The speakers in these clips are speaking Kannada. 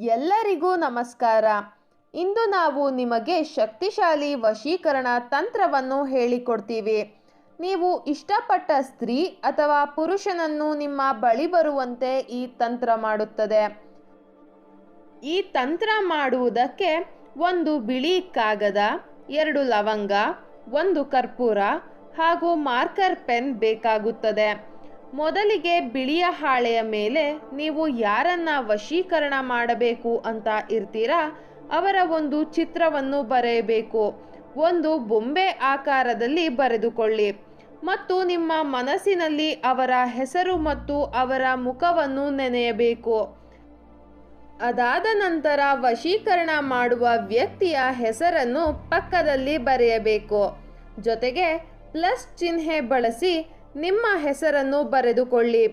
ಎಲ್ಲರಿಗೂ ನಮಸ್ಕಾರ. ಇಂದು ನಾವು ನಿಮಗೆ ಶಕ್ತಿಶಾಲಿ ವಶೀಕರಣ ತಂತ್ರವನ್ನು ಹೇಳಿಕೊಡ್ತೀವಿ. ನೀವು ಇಷ್ಟಪಟ್ಟ ಸ್ತ್ರೀ ಅಥವಾ ಪುರುಷನನ್ನು ನಿಮ್ಮ ಬಳಿ ಬರುವಂತೆ ಈ ತಂತ್ರ ಮಾಡುತ್ತದೆ. ಈ ತಂತ್ರ ಮಾಡುವುದಕ್ಕೆ ಒಂದು ಬಿಳಿ ಕಾಗದ, ಎರಡು ಲವಂಗ, ಒಂದು ಕರ್ಪೂರ ಹಾಗೂ ಮಾರ್ಕರ್ ಪೆನ್ ಬೇಕಾಗುತ್ತದೆ. ಮೊದಲಿಗೆ ಬಿಳಿಯ ಹಾಳೆಯ ಮೇಲೆ ನೀವು ಯಾರನ್ನ ವಶೀಕರಣ ಮಾಡಬೇಕು ಅಂತ ಇರ್ತೀರಾ? ಅವರ ಒಂದು ಚಿತ್ರವನ್ನು ಬರೆಯಬೇಕು. ಒಂದು ಬೊಂಬೆ ಆಕಾರದಲ್ಲಿ ಬರೆದುಕೊಳ್ಳಿ. ಮತ್ತು ನಿಮ್ಮ ಮನಸ್ಸಿನಲ್ಲಿ ಅವರ ಹೆಸರು ಮತ್ತು ಅವರ ಮುಖವನ್ನು ನೆನೆಯಬೇಕು. ಅದಾದ ನಂತರ ವಶೀಕರಣ ಮಾಡುವ ವ್ಯಕ್ತಿಯ ಹೆಸರನ್ನು ಪಕ್ಕದಲ್ಲಿ ಬರೆಯಬೇಕು. ಜೊತೆಗೆ ಪ್ಲಸ್ ಚಿಹ್ನೆ ಬಳಸಿ ನಿಮ್ಮ ಹೆಸರನ್ನು ಬರೆದುಕೊಳ್ಳಿ.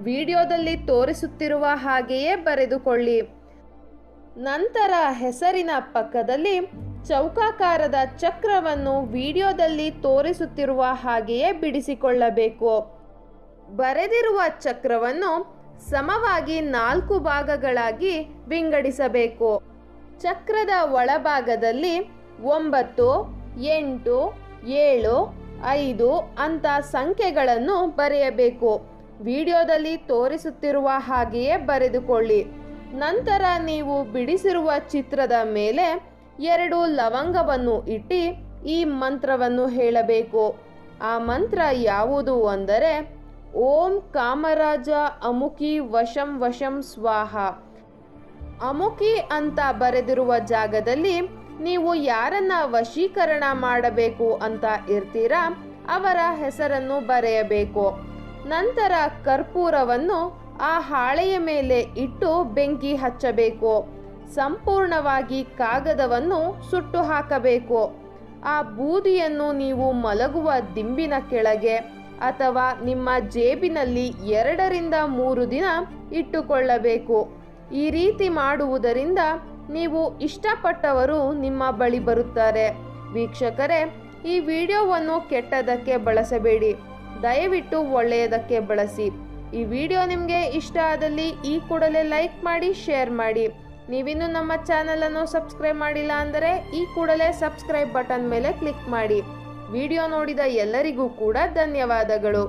ವಿಡಿಯೋದಲ್ಲಿ ತೋರಿಸುತ್ತಿರುವ ಹಾಗೆಯೇ ಬರೆದುಕೊಳ್ಳಿ. ನಂತರ ಹೆಸರಿನ ಪಕ್ಕದಲ್ಲಿ ಚೌಕಾಕಾರದ ಚಕ್ರವನ್ನು ವಿಡಿಯೋದಲ್ಲಿ ತೋರಿಸುತ್ತಿರುವ ಹಾಗೆಯೇ ಬಿಡಿಸಿಕೊಳ್ಳಬೇಕು. ಬರೆದಿರುವ ಚಕ್ರವನ್ನು ಸಮವಾಗಿ ನಾಲ್ಕು ಭಾಗಗಳಾಗಿ ವಿಂಗಡಿಸಬೇಕು. ಚಕ್ರದ ಒಳಭಾಗದಲ್ಲಿ ಒಂಬತ್ತು, ಎಂಟು, ಏಳು ಐದು ಅಂತ ಸಂಖ್ಯೆಗಳನ್ನು ಬರೆಯಬೇಕು. ವಿಡಿಯೋದಲ್ಲಿ ತೋರಿಸುತ್ತಿರುವ ಹಾಗೆಯೇ ಬರೆದುಕೊಳ್ಳಿ. ನಂತರ ನೀವು ಬಿಡಿಸಿರುವ ಚಿತ್ರದ ಮೇಲೆ ಎರಡು ಲವಂಗವನ್ನು ಇಟ್ಟು ಈ ಮಂತ್ರವನ್ನು ಹೇಳಬೇಕು. ಆ ಮಂತ್ರ ಯಾವುದು ಅಂದರೆ, ಓಂ ಕಾಮರಾಜ ಅಮುಕಿ ವಶಂ ವಶಂ ಸ್ವಾಹ. ಅಮುಕಿ ಅಂತ ಬರೆದಿರುವ ಜಾಗದಲ್ಲಿ ನೀವು ಯಾರನ್ನ ವಶೀಕರಣ ಮಾಡಬೇಕು ಅಂತ ಇರ್ತೀರಾ, ಅವರ ಹೆಸರನ್ನು ಬರೆಯಬೇಕು. ನಂತರ ಕರ್ಪೂರವನ್ನು ಆ ಹಾಳೆಯ ಮೇಲೆ ಇಟ್ಟು ಬೆಂಕಿ ಹಚ್ಚಬೇಕು. ಸಂಪೂರ್ಣವಾಗಿ ಕಾಗದವನ್ನು ಸುಟ್ಟು ಹಾಕಬೇಕು. ಆ ಬೂದಿಯನ್ನು ನೀವು ಮಲಗುವ ದಿಂಬಿನ ಕೆಳಗೆ ಅಥವಾ ನಿಮ್ಮ ಜೇಬಿನಲ್ಲಿ ಎರಡರಿಂದ ಮೂರು ದಿನ ಇಟ್ಟುಕೊಳ್ಳಬೇಕು. ಈ ರೀತಿ ಮಾಡುವುದರಿಂದ ನೀವು ಇಷ್ಟಪಟ್ಟವರು ನಿಮ್ಮ ಬಳಿ ಬರುತ್ತಾರೆ. ವೀಕ್ಷಕರೇ, ಈ ವಿಡಿಯೋವನ್ನು ಕೆಟ್ಟದಕ್ಕೆ ಬಳಸಬೇಡಿ. ದಯವಿಟ್ಟು ಒಳ್ಳೆಯದಕ್ಕೆ ಬಳಸಿ. ಈ ವಿಡಿಯೋ ನಿಮಗೆ ಇಷ್ಟ ಆದಲ್ಲಿ ಈ ಕೂಡಲೇ ಲೈಕ್ ಮಾಡಿ, ಶೇರ್ ಮಾಡಿ. ನೀವಿನ್ನು ನಮ್ಮ ಚಾನಲನ್ನು ಸಬ್ಸ್ಕ್ರೈಬ್ ಮಾಡಿಲ್ಲ ಅಂದರೆ ಈ ಕೂಡಲೇ ಸಬ್ಸ್ಕ್ರೈಬ್ ಬಟನ್ ಮೇಲೆ ಕ್ಲಿಕ್ ಮಾಡಿ. ವಿಡಿಯೋ ನೋಡಿದ ಎಲ್ಲರಿಗೂ ಕೂಡ ಧನ್ಯವಾದಗಳು.